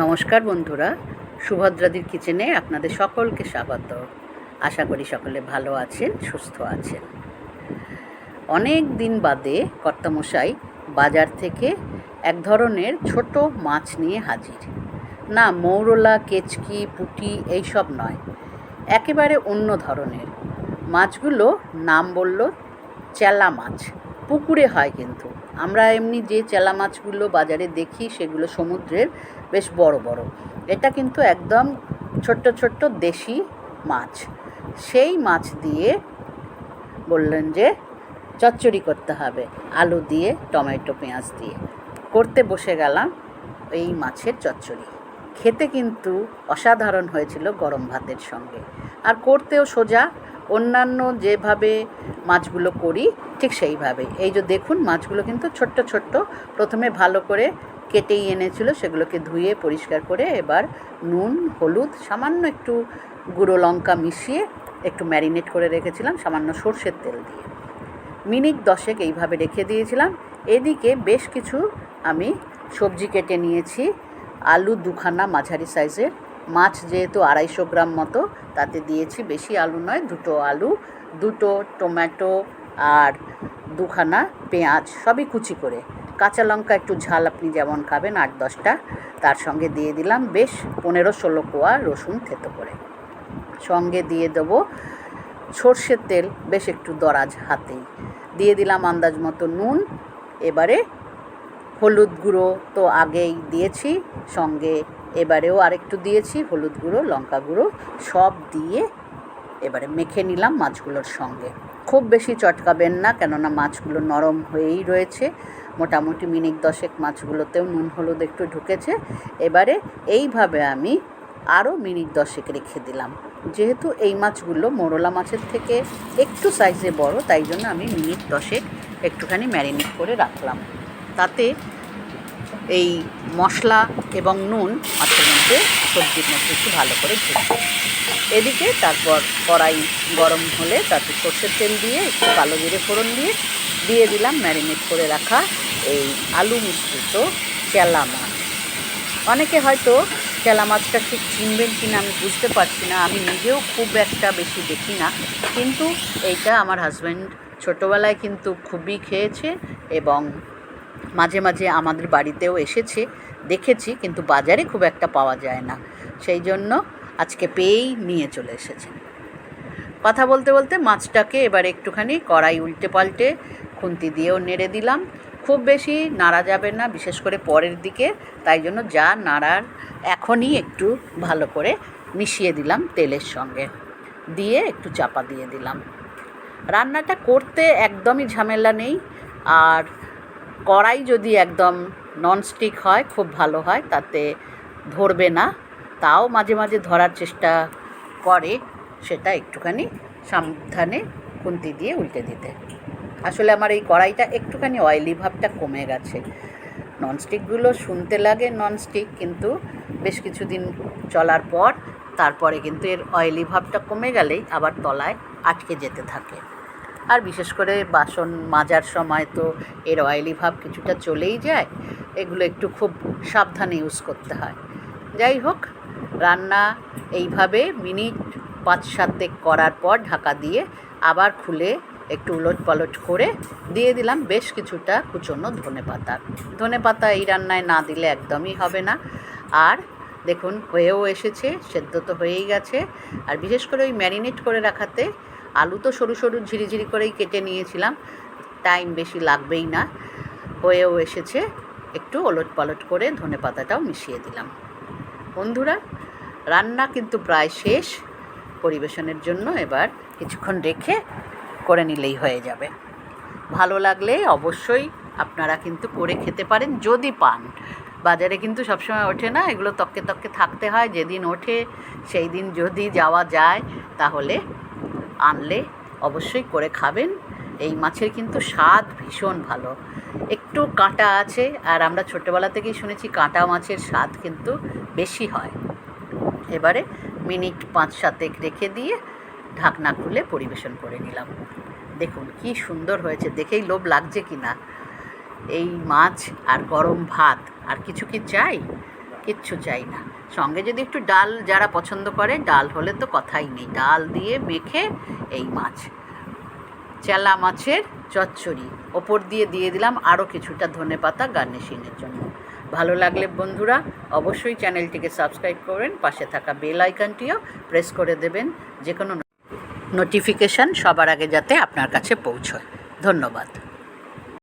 নমস্কার বন্ধুরা, সুভদ্রাদির কিচেনে আপনাদের সকলকে স্বাগত। আশা করি সকলে ভালো আছেন, সুস্থ আছেন। অনেক দিন বাদে কর্তামশাই বাজার থেকে এক ধরনের ছোট মাছ নিয়ে হাজির। না, মৌরলা, কেচকি, পুঁটি এইসব নয়, একেবারে অন্য ধরনের। মাছগুলো নাম বলল চেলা মাছ। পুকুরে হয় কিন্তু। আমরা এমনি যে চেলা মাছগুলো বাজারে দেখি, সেগুলো সমুদ্রের বেশ বড় বড়। এটা কিন্তু একদম ছোট্ট ছোট্ট দেশি মাছ। সেই মাছ দিয়ে বললেন যে, চচ্চড়ি করতে হবে। আলু দিয়ে, টমেটো, পেঁয়াজ দিয়ে। করতে বসে গেলাম এই মাছের চচ্চড়ি। খেতে কিন্তু অসাধারণ হয়েছিল গরম ভাতের সঙ্গে। আর করতেও সোজা অন্যান্য যেভাবে মাছগুলো করি, ঠিক সেইভাবে এই যে দেখুন, মাছগুলো কিন্তু ছোট্ট ছোট্ট, প্রথমে ভালো করে কেটেই এনেছিল, সেগুলোকে ধুয়ে পরিষ্কার করে এবার নুন, হলুদ, সামান্য একটু গুঁড়ো লঙ্কা মিশিয়ে একটু ম্যারিনেট করে রেখেছিলাম, সামান্য সর্ষের তেল দিয়ে। মিনিট দশেক এইভাবে রেখে দিয়েছিলাম। এদিকে বেশ কিছু আমি সবজি কেটে নিয়েছি। আলু দুখানা মাঝারি সাইজের। মাছ যেহেতু আড়াইশো গ্রাম মতো তাতে দিয়েছি বেশি আলু নয়, দুটো আলু, দুটো টমেটো আর দুখানা পেঁয়াজ, সবই কুচি করে। কাঁচা লঙ্কা একটু ঝাল আপনি যেমন খাবেন, আট দশটা। তার সঙ্গে দিয়ে দিলাম বেশ পনেরো ষোলো কোয়া রসুন থেতো করে। সঙ্গে দিয়ে দেবো সর্ষের তেল, বেশ একটু দরাজ হাতেই। দিয়ে দিলাম আন্দাজ মতো নুন, এবারে হলুদ গুঁড়ো তো আগেই দিয়েছি, সঙ্গে এবারেও আরেকটু দিয়েছি, হলুদ গুঁড়ো, লঙ্কা গুঁড়ো, সব দিয়ে এবারে মেখে নিলাম মাছগুলোর সঙ্গে। খুব বেশি চটকাবেন না, কেননা মাছগুলো নরম হয়েই রয়েছে। মোটামুটি মিনিট দশেক মাছগুলোতেও নুন হলুদ একটু ঢুকেছে। এবারে এইভাবে আমি আরও মিনিট দশেক রেখে দিলাম। যেহেতু এই মাছগুলো মোরলা মাছের থেকে একটু সাইজে বড়, তাই জন্য আমি মিনিট দশেক একটুখানি ম্যারিনেট করে রাখলাম। তাতে এই মশলা এবং নুন মাছের মধ্যে সবজির মধ্যে একটু ভালো করে ঢুকবে এদিকে তারপর কড়াই গরম হলে তাতে সর্ষের তেল দিয়ে, একটু কালো জিরে ফোড়ন দিয়ে দিয়ে দিলাম ম্যারিনেট করে রাখা এই আলু মিশ্রিত চেলা মাছ। অনেকে হয়তো চেলা মাছটা ঠিক চিনবেন কি না আমি বুঝতে পারছি না, আমি নিজেও খুব একটা বেশি দেখি না। কিন্তু এইটা আমার হাজব্যান্ড ছোটোবেলায় কিন্তু খুবই খেয়েছে এবং মাঝে মাঝে আমাদের বাড়িতেও এসেছে, দেখেছি, কিন্তু বাজারে খুব একটা পাওয়া যায় না। সেই জন্য আজকে পেয়েই নিয়ে চলে এসেছেন কথা বলতে বলতে মাছটাকে এবার একটুখানি কড়াই উল্টে পাল্টে খুন্তি দিয়েও নেড়ে দিলাম। খুব বেশি নাড়া যাবে না, বিশেষ করে পরের দিকে। তাই জন্য যা নাড়ার এখনই একটু ভালো করে মিশিয়ে দিলাম তেলের সঙ্গে। দিয়ে একটু চাপা দিয়ে দিলাম। রান্নাটা করতে একদমই ঝামেলা নেই। আর কড়াই যদি একদম ননস্টিক হয়, খুব ভালো হয়, তাতে ধরবে না। তাও মাঝে মাঝে ধরার চেষ্টা করে, সেটা একটুখানি সাবধানে খুন্তি দিয়ে উল্টে দিতে। আসলে আমার এই কড়াইটা একটুখানি অয়েলি ভাবটা কমে গেছে। ননস্টিকগুলো শুনতে লাগে ননস্টিক কিন্তু বেশ কিছুদিন চলার পর, তারপরে কিন্তু এর অয়েলি ভাবটা কমে গেলেই আবার তলায় আটকে যেতে থাকে। আর বিশেষ করে বাসন মাজার সময় তো এর অয়েলি ভাব কিছুটা চলেই যায়, এগুলো একটু খুব সাবধানে ইউজ করতে হয়। যাই হোক, রান্না এইভাবে মিনিট পাঁচ সাতেক করার পর ঢাকা দিয়ে আবার খুলে একটু উলট পালট করে দিয়ে দিলাম বেশ কিছুটা কুচনো ধনে পাতা। ধনে পাতা এই রান্নায় না দিলে একদমই হবে না। আর দেখুন, হয়েও এসেছে, সেদ্ধ তো হয়েই গেছে। আর বিশেষ করে ওই ম্যারিনেট করে রাখাতে আলু তো সরু সরু ঝিরিঝিরি করেই কেটে নিয়েছিলাম। টাইম বেশি লাগবেই না। হয়েও এসেছে। একটু ওলট পালট করে ধনে পাতাটাও মিশিয়ে দিলাম। বন্ধুরা, রান্না কিন্তু প্রায় শেষ। পরিবেশনের জন্য এবার কিছুক্ষণ রেখে করে নিলেই হয়ে যাবে। ভালো লাগলে অবশ্যই আপনারা কিন্তু করে খেতে পারেন যদি পান। বাজারে কিন্তু সবসময় ওঠে না, এগুলো তককে তককে থাকতে হয়। যেদিন ওঠে সেই দিন যদি যাওয়া যায়, তাহলে আনলে অবশ্যই করে খাবেন। এই মাছের কিন্তু স্বাদ ভীষণ ভালো। একটু কাঁটা আছে, আর আমরা ছোটোবেলা থেকেই শুনেছি কাঁটা মাছের স্বাদ কিন্তু বেশি হয়। এবারে মিনিট পাঁচ সাতেক রেখে দিয়ে ঢাকনা খুলে পরিবেশন করে নিলাম। দেখুন কি সুন্দর হয়েছে, দেখেই লোভ লাগছে কি না এই মাছ আর গরম ভাত, আর কিছু কি চাই? কিচ্ছু চাই না। সঙ্গে যদি একটু ডাল যারা পছন্দ করে, ডাল হলে তো কথাই নেই। ডাল দিয়ে মেখে এই মাছ। চেলা মাছের চচ্চড়ি। ওপর দিয়ে দিয়ে দিলাম আরও কিছুটা ধনে পাতা গার্নিশিংয়ের জন্য। ভালো লাগলে বন্ধুরা, অবশ্যই চ্যানেলটিকে সাবস্ক্রাইব করবেন পাশে থাকা বেল আইকনটিও প্রেস করে দেবেন। যে কোনো নোটিফিকেশান সবার আগে যাতে আপনার কাছে পৌঁছয়। ধন্যবাদ।